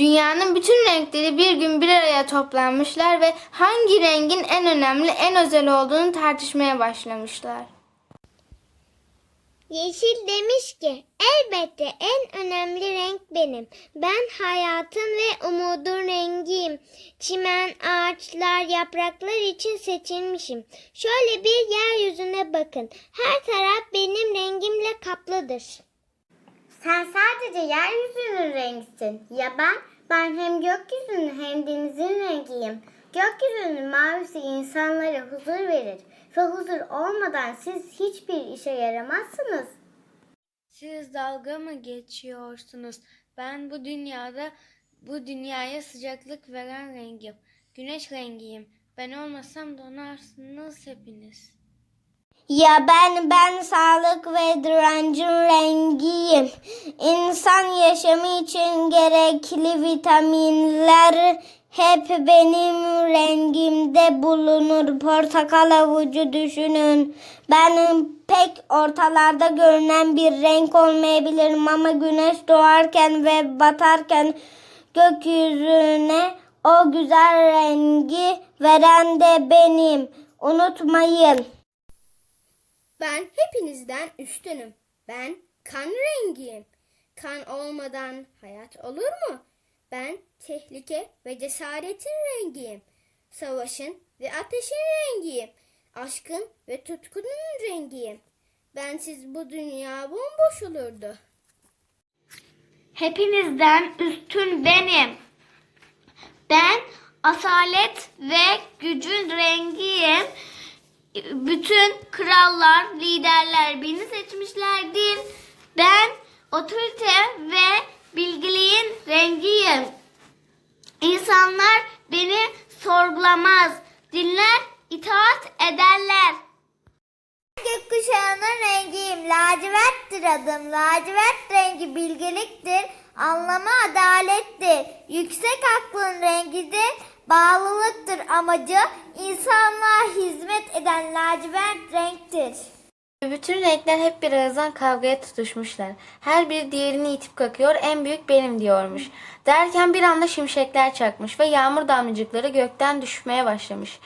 Dünyanın bütün renkleri bir gün bir araya toplanmışlar ve hangi rengin en önemli, en özel olduğunu tartışmaya başlamışlar. Yeşil demiş ki elbette en önemli renk benim. Ben hayatın ve umudun rengiyim. Çimen, ağaçlar, yapraklar için seçilmişim. Şöyle bir yeryüzüne bakın. Her taraf benim rengimle kaplıdır. Sen sadece yeryüzünün rengisin. Ya ben? Ben hem gökyüzünün hem denizin rengiyim. Gökyüzünün mavisi insanlara huzur verir. Ve huzur olmadan siz hiçbir işe yaramazsınız. Siz dalga mı geçiyorsunuz? Ben bu dünyada bu dünyaya sıcaklık veren rengim. Güneş rengiyim. Ben olmasam donarsınız hepiniz. Ya ben ben sağlık ve direncin rengiyim. İnsan yaşamı için gerekli vitaminler hep benim rengimde bulunur. Portakal avucu düşünün. Benim pek ortalarda görünen bir renk olmayabilirim ama güneş doğarken ve batarken gökyüzüne o güzel rengi veren de benim. Unutmayın. Ben hepinizden üstünüm. Ben kan rengiyim. Kan olmadan hayat olur mu? Ben tehlike ve cesaretin rengiyim. Savaşın ve ateşin rengiyim. Aşkın ve tutkunun rengiyim. Bensiz bu dünya bomboş olurdu. Hepinizden üstün benim. Ben asalet ve gücün rengiyim. Bütün krallar, liderler beni seçmişlerdir. Ben otorite ve bilgiliğin rengiyim. İnsanlar beni sorgulamaz, dinler, itaat ederler. Gökkuşağının rengiyim. Laciverttir adım. Lacivert rengi bilgeliktir. Anlamı adalettir. Yüksek aklın rengidir. Bağlılıktır amacı. İnsanlığa hizmet eden lacivert renktir. Bütün renkler hep bir ağızdan kavgaya tutuşmuşlar. Her biri diğerini itip kakıyor, en büyük benim diyormuş. Derken bir anda şimşekler çakmış ve yağmur damlacıkları gökten düşmeye başlamış.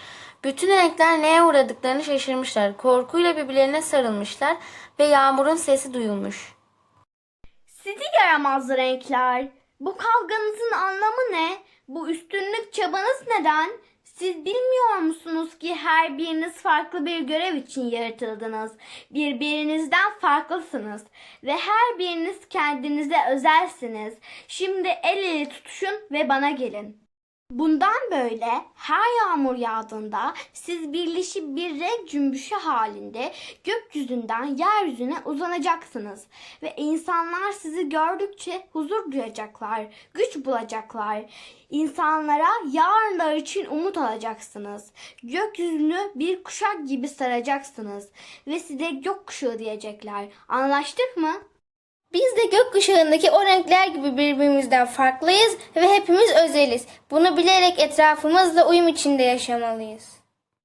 Bütün renkler neye uğradıklarını şaşırmışlar. Korkuyla birbirlerine sarılmışlar ve yağmurun sesi duyulmuş. Sizi yaramaz renkler. Bu kavganızın anlamı ne? Bu üstünlük çabanız neden? Siz bilmiyor musunuz ki her biriniz farklı bir görev için yaratıldınız. Birbirinizden farklısınız ve her biriniz kendinize özelsiniz. Şimdi el ele tutuşun ve bana gelin. Bundan böyle her yağmur yağdığında siz birleşip bir renk cümbüşü halinde gökyüzünden yeryüzüne uzanacaksınız. Ve insanlar sizi gördükçe huzur duyacaklar, güç bulacaklar. İnsanlara yarınlar için umut alacaksınız. Gökyüzünü bir kuşak gibi saracaksınız. Ve size gökkuşağı diyecekler. Anlaştık mı? Biz de gökkuşağındaki o renkler gibi birbirimizden farklıyız ve hepimiz özeliz. Bunu bilerek etrafımızla uyum içinde yaşamalıyız.